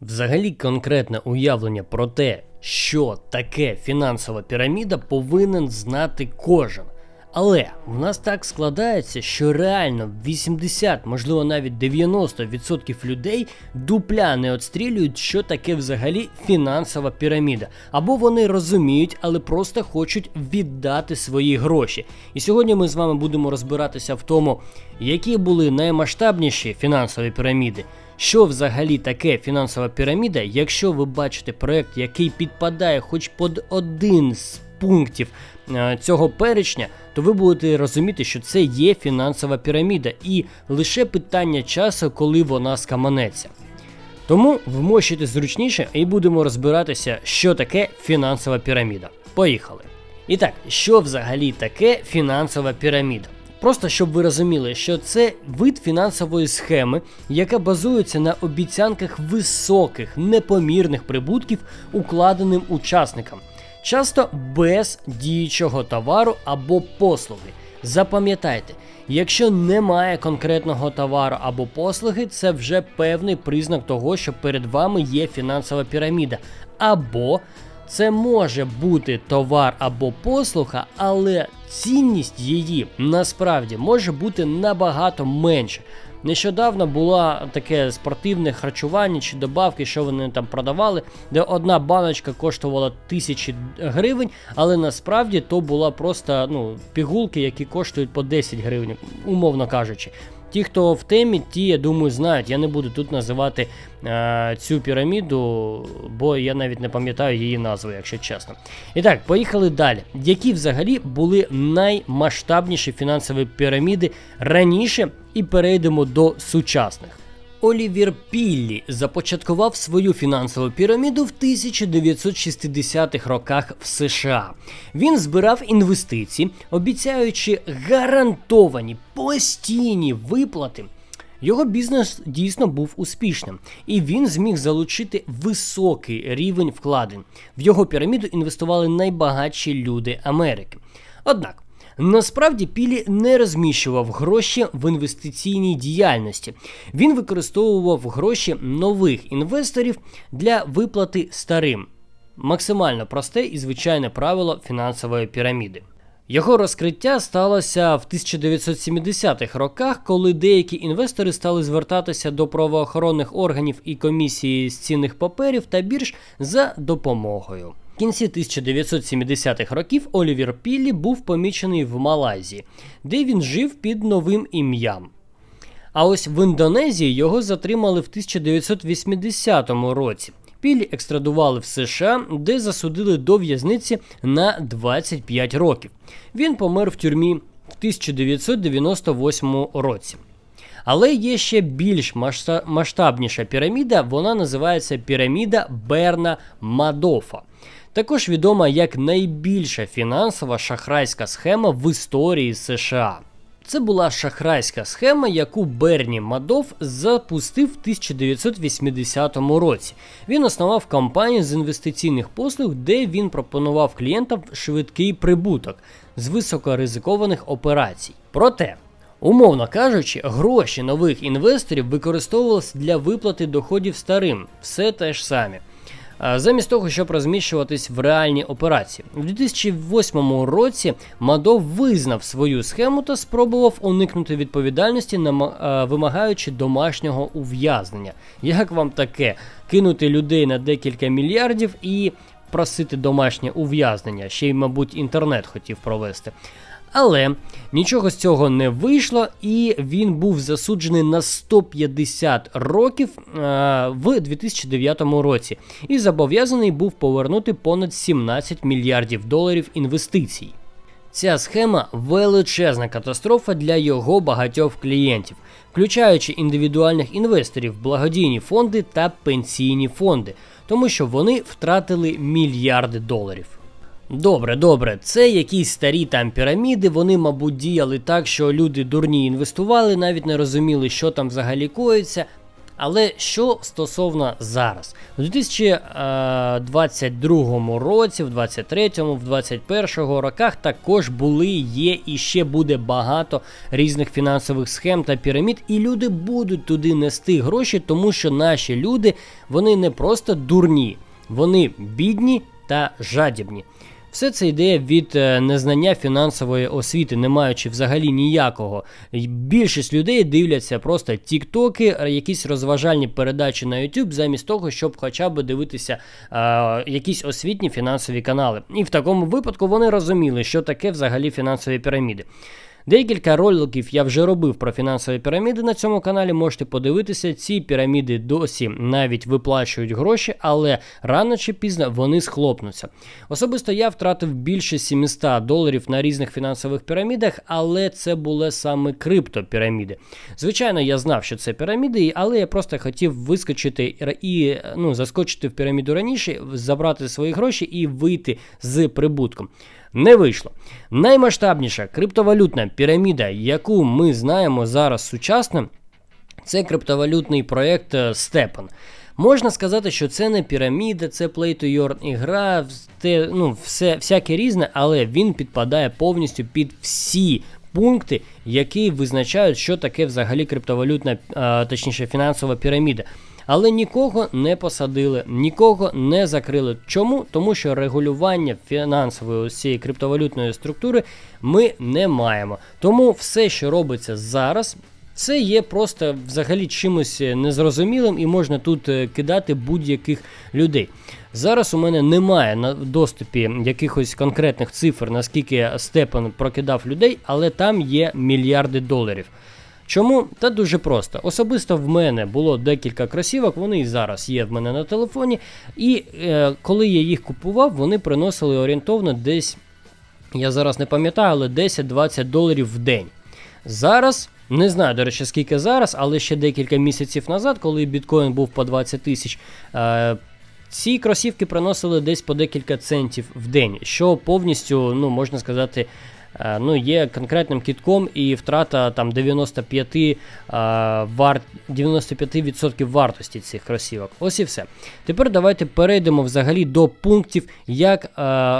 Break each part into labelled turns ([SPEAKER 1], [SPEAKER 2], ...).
[SPEAKER 1] Взагалі, конкретне уявлення про те, що таке фінансова піраміда, повинен знати кожен. Але в нас так складається, що реально 80, можливо навіть 90% людей дупля не отстрілюють, що таке взагалі фінансова піраміда. Або вони розуміють, але просто хочуть віддати свої гроші. І сьогодні ми з вами будемо розбиратися в тому, які були наймасштабніші фінансові піраміди. Що взагалі таке фінансова піраміда, якщо ви бачите проект, який підпадає хоч під один з пунктів е, цього перечня, то ви будете розуміти, що це є фінансова піраміда, і лише питання часу, коли вона скаманеться. Тому вмощуйте зручніше і будемо розбиратися, що таке фінансова піраміда. Поїхали. І так, що взагалі таке фінансова піраміда? Просто щоб ви розуміли, що це вид фінансової схеми, яка базується на обіцянках високих непомірних прибутків укладеним учасникам, часто без діючого товару або послуги. Запам'ятайте, якщо немає конкретного товару або послуги, це вже певний признак того, що перед вами є фінансова піраміда. Або це може бути товар або послуга, але цінність її насправді може бути набагато менше. Нещодавно було таке спортивне харчування чи добавки, що вони там продавали, де одна баночка коштувала тисячі гривень, але насправді то була просто ну, пігулки, які коштують по 10 гривень, умовно кажучи. Ті, хто в темі, ті, я думаю, знають. Я не буду тут називати е, цю піраміду, бо я навіть не пам'ятаю її назву, якщо чесно. І так, поїхали далі. Які взагалі були наймасштабніші фінансові піраміди раніше, і перейдемо до сучасних. Олівір Піллі започаткував свою фінансову піраміду в 1960-х роках в США. Він збирав інвестиції, обіцяючи гарантовані постійні виплати. Його бізнес дійсно був успішним, і він зміг залучити високий рівень вкладень. В його піраміду інвестували найбагатші люди Америки. Однак. Насправді Пілі не розміщував гроші в інвестиційній діяльності. Він використовував гроші нових інвесторів для виплати старим. Максимально просте і звичайне правило фінансової піраміди. Його розкриття сталося в 1970-х роках, коли деякі інвестори стали звертатися до правоохоронних органів і комісії з цінних паперів та бірж за допомогою. В кінці 1970-х років Олівер Піллі був помічений в Малайзії, де він жив під новим ім'ям. А ось в Індонезії його затримали в 1980 році. Піллі екстрадували в США, де засудили до в'язниці на 25 років. Він помер в тюрмі в 1998 році. Але є ще більш масштабніша піраміда, вона називається піраміда Берна Мадофа. Також відома як найбільша фінансова шахрайська схема в історії США. Це була шахрайська схема, яку Берні Мадов запустив в 1980 році. Він основав компанію з інвестиційних послуг, де він пропонував клієнтам швидкий прибуток з високоризикованих операцій. Проте, умовно кажучи, гроші нових інвесторів використовувалися для виплати доходів старим, все те ж саме замість того, щоб розміщуватись в реальні операції. У 2008 році Мадов визнав свою схему та спробував уникнути відповідальності, вимагаючи домашнього ув'язнення. Як вам таке? Кинути людей на декілька мільярдів і просити домашнє ув'язнення, ще й, мабуть, інтернет хотів провести. Але нічого з цього не вийшло, і він був засуджений на 150 років а, в 2009 році і зобов'язаний був повернути понад 17 мільярдів доларів інвестицій. Ця схема величезна катастрофа для його багатьох клієнтів, включаючи індивідуальних інвесторів, благодійні фонди та пенсійні фонди, тому що вони втратили мільярди доларів. Добре, добре, це якісь старі там піраміди. Вони, мабуть, діяли так, що люди дурні інвестували, навіть не розуміли, що там взагалі коїться. Але що стосовно зараз, у 2022 році, в 2023, в 2021 роках також були, є і ще буде багато різних фінансових схем та пірамід, і люди будуть туди нести гроші, тому що наші люди вони не просто дурні, вони бідні та жадібні. Все це йде від е, незнання фінансової освіти, не маючи взагалі ніякого. Більшість людей дивляться просто тіктоки, е, якісь розважальні передачі на YouTube, замість того, щоб хоча б дивитися е, якісь освітні фінансові канали. І в такому випадку вони розуміли, що таке взагалі фінансові піраміди. Декілька роликів я вже робив про фінансові піраміди на цьому каналі. Можете подивитися, ці піраміди досі навіть виплачують гроші, але рано чи пізно вони схлопнуться. Особисто я втратив більше 700 доларів на різних фінансових пірамідах, але це були саме криптопіраміди. Звичайно, я знав, що це піраміди, але я просто хотів вискочити і ну, заскочити в піраміду раніше, забрати свої гроші і вийти з прибутком. Не вийшло. Наймасштабніша криптовалютна піраміда, яку ми знаємо зараз сучасно, це криптовалютний проєкт Stepan. Можна сказати, що це не піраміда, це play to earn ігра, те, ну, все, всяке різне, але він підпадає повністю під всі пункти, які визначають, що таке взагалі криптовалютна, а, точніше фінансова піраміда. Але нікого не посадили, нікого не закрили. Чому? Тому що регулювання фінансової цієї криптовалютної структури ми не маємо. Тому все, що робиться зараз. Це є просто взагалі чимось незрозумілим і можна тут е, кидати будь-яких людей. Зараз у мене немає на доступі якихось конкретних цифр, наскільки Степан прокидав людей, але там є мільярди доларів. Чому? Та дуже просто. Особисто в мене було декілька кросівок, вони і зараз є в мене на телефоні. І е, коли я їх купував, вони приносили орієнтовно десь, я зараз не пам'ятаю, але 10-20 доларів в день. Зараз. Не знаю, до речі, скільки зараз, але ще декілька місяців назад, коли біткоін був по 20 тисяч, е, ці кросівки приносили десь по декілька центів в день, що повністю, ну можна сказати, ну, є конкретним кітком і втрата там 95 е, вар... 95% вартості цих кросівок. Ось і все. Тепер давайте перейдемо взагалі до пунктів, як е,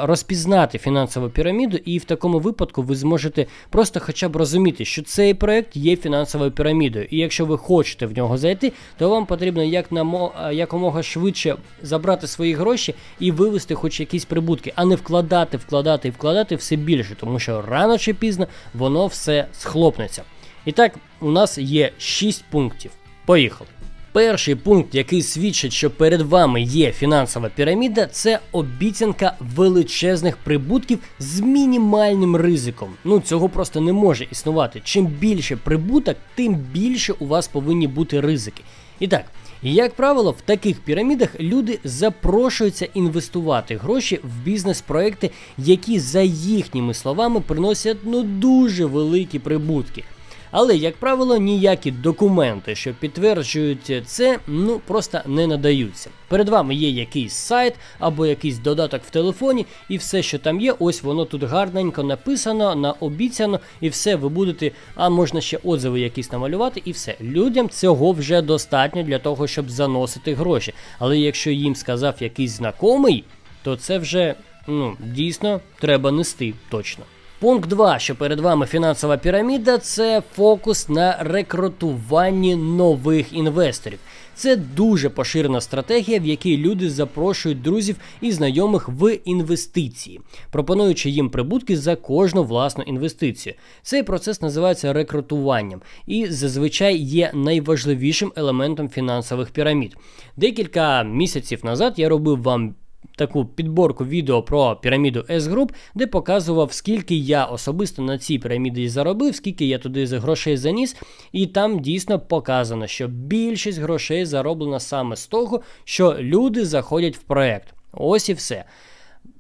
[SPEAKER 1] розпізнати фінансову піраміду, і в такому випадку ви зможете просто хоча б розуміти, що цей проект є фінансовою пірамідою. І якщо ви хочете в нього зайти, то вам потрібно як намо... якомога швидше забрати свої гроші і вивести хоч якісь прибутки, а не вкладати, вкладати і вкладати все більше, тому що рано чи пізно воно все схлопнеться. І так, у нас є 6 пунктів. Поїхали. Перший пункт, який свідчить, що перед вами є фінансова піраміда, це обіцянка величезних прибутків з мінімальним ризиком. Ну цього просто не може існувати. Чим більше прибуток, тим більше у вас повинні бути ризики. І так, як правило, в таких пірамідах люди запрошуються інвестувати гроші в бізнес-проекти, які за їхніми словами приносять ну дуже великі прибутки. Але, як правило, ніякі документи, що підтверджують це, ну просто не надаються. Перед вами є якийсь сайт або якийсь додаток в телефоні, і все, що там є, ось воно тут гарненько написано, наобіцяно, і все, ви будете, а можна ще отзиви якісь намалювати, і все. Людям цього вже достатньо для того, щоб заносити гроші. Але якщо їм сказав якийсь знайомий, то це вже ну, дійсно треба нести точно. Пункт 2, що перед вами фінансова піраміда, це фокус на рекрутуванні нових інвесторів. Це дуже поширена стратегія, в якій люди запрошують друзів і знайомих в інвестиції, пропонуючи їм прибутки за кожну власну інвестицію. Цей процес називається рекрутуванням і зазвичай є найважливішим елементом фінансових пірамід. Декілька місяців назад я робив вам таку підборку відео про піраміду S-Group, де показував, скільки я особисто на цій піраміді заробив, скільки я туди грошей заніс. І там дійсно показано, що більшість грошей зароблена саме з того, що люди заходять в проект. Ось і все.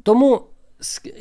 [SPEAKER 1] Тому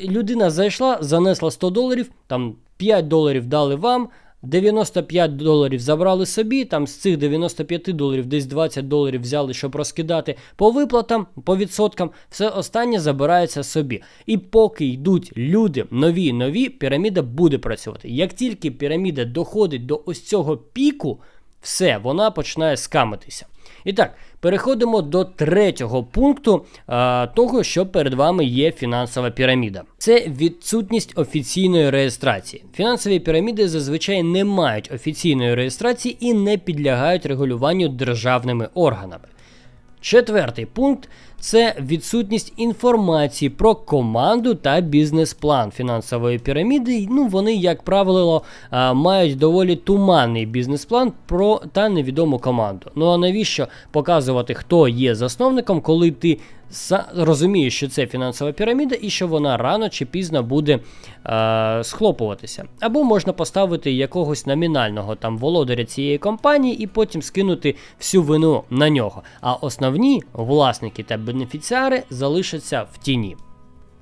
[SPEAKER 1] людина зайшла, занесла 100 доларів, там 5 доларів дали вам. 95 доларів забрали собі, там з цих 95 доларів десь 20 доларів взяли, щоб розкидати по виплатам, по відсоткам, все останнє забирається собі. І поки йдуть люди нові, нові, піраміда буде працювати. Як тільки піраміда доходить до ось цього піку, все, вона починає скамитися. І так, переходимо до третього пункту а, того, що перед вами є фінансова піраміда. Це відсутність офіційної реєстрації. Фінансові піраміди зазвичай не мають офіційної реєстрації і не підлягають регулюванню державними органами. Четвертий пункт це відсутність інформації про команду та бізнес-план фінансової піраміди. Ну, вони, як правило, мають доволі туманний бізнес-план про та невідому команду. Ну а навіщо показувати, хто є засновником, коли ти розумієш, що це фінансова піраміда і що вона рано чи пізно буде е, схлопуватися. Або можна поставити якогось номінального там володаря цієї компанії і потім скинути всю вину на нього. А основні власники та бенефіціари залишаться в тіні.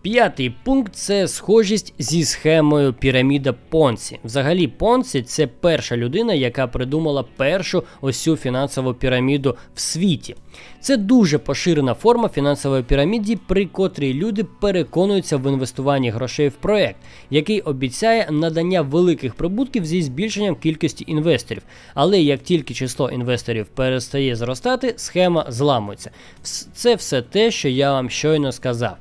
[SPEAKER 1] П'ятий пункт це схожість зі схемою піраміда Понсі. Взагалі, Понсі це перша людина, яка придумала першу ось цю фінансову піраміду в світі. Це дуже поширена форма фінансової піраміди, при котрій люди переконуються в інвестуванні грошей в проект, який обіцяє надання великих прибутків зі збільшенням кількості інвесторів. Але як тільки число інвесторів перестає зростати, схема зламується. Це все те, що я вам щойно сказав.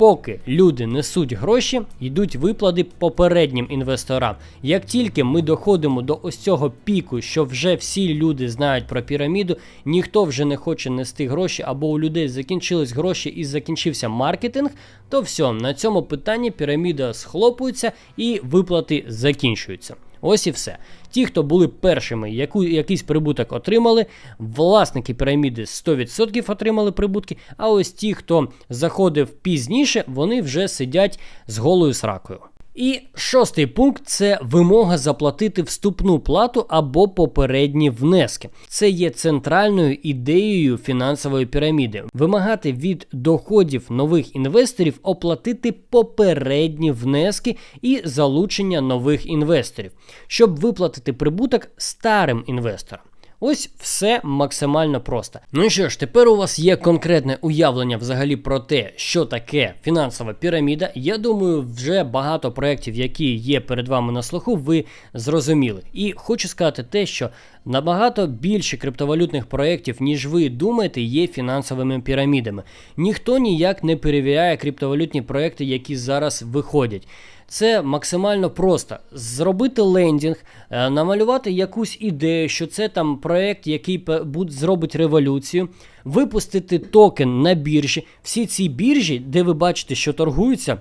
[SPEAKER 1] Поки люди несуть гроші, йдуть виплати попереднім інвесторам. Як тільки ми доходимо до ось цього піку, що вже всі люди знають про піраміду, ніхто вже не хоче нести гроші, або у людей закінчились гроші і закінчився маркетинг, то все, на цьому питанні піраміда схлопується і виплати закінчуються. Ось і все. Ті, хто були першими, яку, якийсь прибуток отримали, власники піраміди 100% отримали прибутки. А ось ті, хто заходив пізніше, вони вже сидять з голою сракою. І шостий пункт це вимога заплатити вступну плату або попередні внески. Це є центральною ідеєю фінансової піраміди. Вимагати від доходів нових інвесторів оплатити попередні внески і залучення нових інвесторів, щоб виплатити прибуток старим інвесторам. Ось все максимально просто. Ну що ж, тепер у вас є конкретне уявлення взагалі про те, що таке фінансова піраміда. Я думаю, вже багато проєктів, які є перед вами на слуху, ви зрозуміли. І хочу сказати те, що набагато більше криптовалютних проєктів, ніж ви думаєте, є фінансовими пірамідами. Ніхто ніяк не перевіряє криптовалютні проєкти, які зараз виходять. Це максимально просто зробити лендінг, е, намалювати якусь ідею, що це там проект, який зробить революцію, випустити токен на біржі. Всі ці біржі, де ви бачите, що торгуються,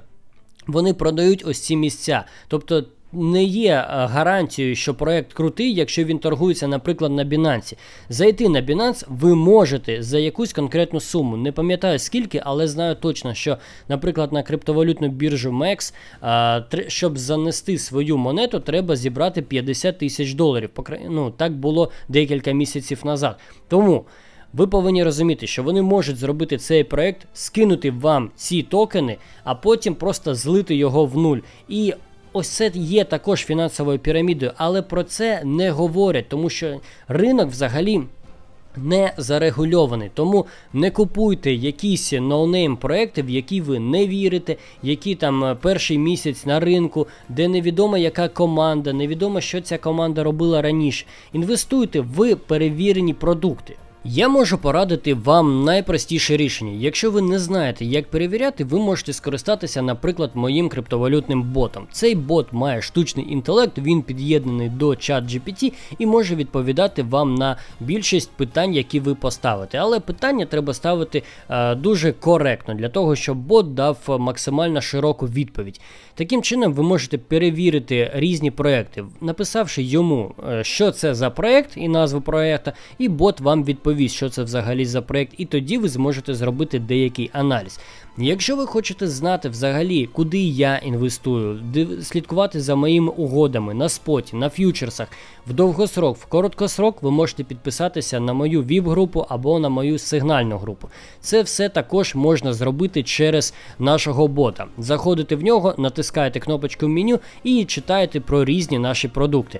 [SPEAKER 1] вони продають ось ці місця. Тобто не є е, гарантією, що проект крутий, якщо він торгується, наприклад, на Binance. Зайти на Binance ви можете за якусь конкретну суму. Не пам'ятаю скільки, але знаю точно, що, наприклад, на криптовалютну біржу MEX, щоб занести свою монету, треба зібрати 50 тисяч доларів. Ну, Так було декілька місяців назад. Тому. Ви повинні розуміти, що вони можуть зробити цей проект, скинути вам ці токени, а потім просто злити його в нуль. І Ось це є також фінансовою пірамідою, але про це не говорять, тому що ринок взагалі. Не зарегульований, тому не купуйте якісь ноунейм проекти, в які ви не вірите, які там е, перший місяць на ринку, де невідомо яка команда, невідомо, що ця команда робила раніше. Інвестуйте в перевірені продукти. Я можу порадити вам найпростіше рішення. Якщо ви не знаєте, як перевіряти, ви можете скористатися, наприклад, моїм криптовалютним ботом. Цей бот має штучний інтелект, він під'єднаний до ChatGPT і може відповідати вам на більшість питань, які ви поставите. Але питання треба ставити е, дуже коректно для того, щоб бот дав максимально широку відповідь. Таким чином, ви можете перевірити різні проекти, написавши йому, е, що це за проект і назву проекту, і бот вам відповість, що це взагалі за проект, і тоді ви зможете зробити деякий аналіз. Якщо ви хочете знати взагалі, куди я інвестую, слідкувати за моїми угодами на споті, на ф'ючерсах, в довгосрок, в короткосрок, ви можете підписатися на мою ВІП-групу або на мою сигнальну групу. Це все також можна зробити через нашого бота. Заходите в нього, натискаєте кнопочку меню і читаєте про різні наші продукти.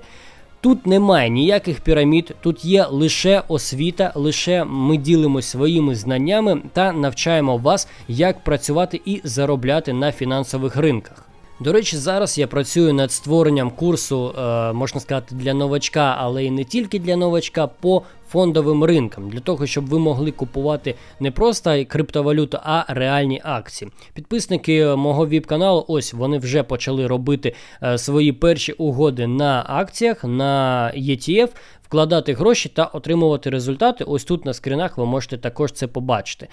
[SPEAKER 1] Тут немає ніяких пірамід, тут є лише освіта, лише ми ділимося своїми знаннями та навчаємо вас, як працювати і заробляти на фінансових ринках. До речі, зараз я працюю над створенням курсу, е, можна сказати, для новачка, але і не тільки для новачка, по фондовим ринкам, для того, щоб ви могли купувати не просто криптовалюту, а реальні акції. Підписники мого віп-каналу, ось вони вже почали робити е, свої перші угоди на акціях, на ETF, вкладати гроші та отримувати результати. Ось тут на скрінах ви можете також це побачити.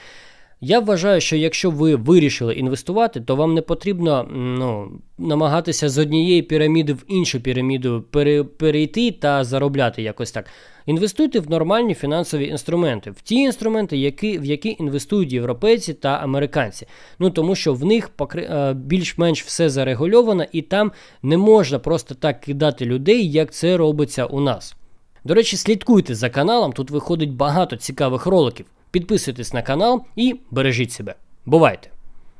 [SPEAKER 1] Я вважаю, що якщо ви вирішили інвестувати, то вам не потрібно ну, намагатися з однієї піраміди в іншу піраміду пере, перейти та заробляти якось так. Інвестуйте в нормальні фінансові інструменти, в ті інструменти, які, в які інвестують європейці та американці. Ну тому що в них покри- е, більш-менш все зарегульовано, і там не можна просто так кидати людей, як це робиться у нас. До речі, слідкуйте за каналом, тут виходить багато цікавих роликів. Підписуйтесь на канал і бережіть себе. Бувайте!